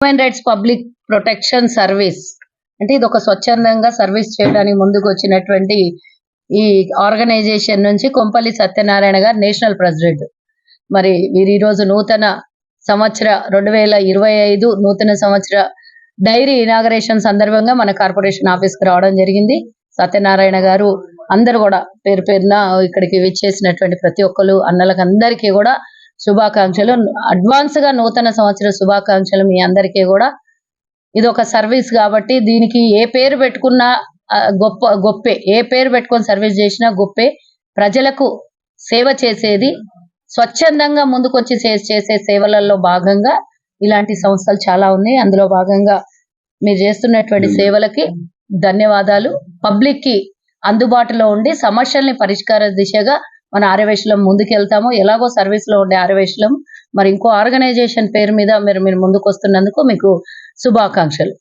Human rights public protection service అంటే ఇది ఒక స్వచ్ఛందంగా సర్వీస్ చేయడానికి ముందుకు వచ్చినటువంటి ఈ ఆర్గనైజేషన్ నుంచి కొంపల్లి సత్యనారాయణ గారు నేషనల్ ప్రెసిడెంట్ మరి వీరు ఈరోజు రోజు నూతన సంవత్సర రెండు వేల ఇరవై ఐదు నూతన సంవత్సర డైరీ ఇనాగరేషన్ సందర్భంగా మన కార్పొరేషన్ ఆఫీస్కి రావడం జరిగింది. సత్యనారాయణ గారు అందరు కూడా పేరు పేరున ఇక్కడికి విచ్చేసినటువంటి ప్రతి ఒక్కరు అన్నలకు అందరికీ కూడా శుభాకాంక్షలు. అడ్వాన్స్గా నూతన సంవత్సర శుభాకాంక్షలు మీ అందరికీ కూడా. ఇది ఒక సర్వీస్ కాబట్టి దీనికి ఏ పేరు పెట్టుకున్నా గొప్ప గొప్పే. ఏ పేరు పెట్టుకొని సర్వీస్ చేసినా గొప్పే. ప్రజలకు సేవ చేసేది స్వచ్ఛందంగా ముందుకొచ్చి చేసే సేవలలో భాగంగా ఇలాంటి సంస్థలు చాలా ఉన్నాయి. అందులో భాగంగా మీరు చేస్తున్నటువంటి సేవలకి ధన్యవాదాలు. పబ్లిక్కి అందుబాటులో ఉండి సమస్యల్ని పరిష్కార దిశగా మన ఆర్యవేశలం ముందుకెళ్తాము. ఎలాగో సర్వీస్లో ఉండే ఆర్యవేశలం మరి ఇంకో ఆర్గనైజేషన్ పేరు మీద మీరు మీరు ముందుకు వస్తున్నందుకు మీకు శుభాకాంక్షలు.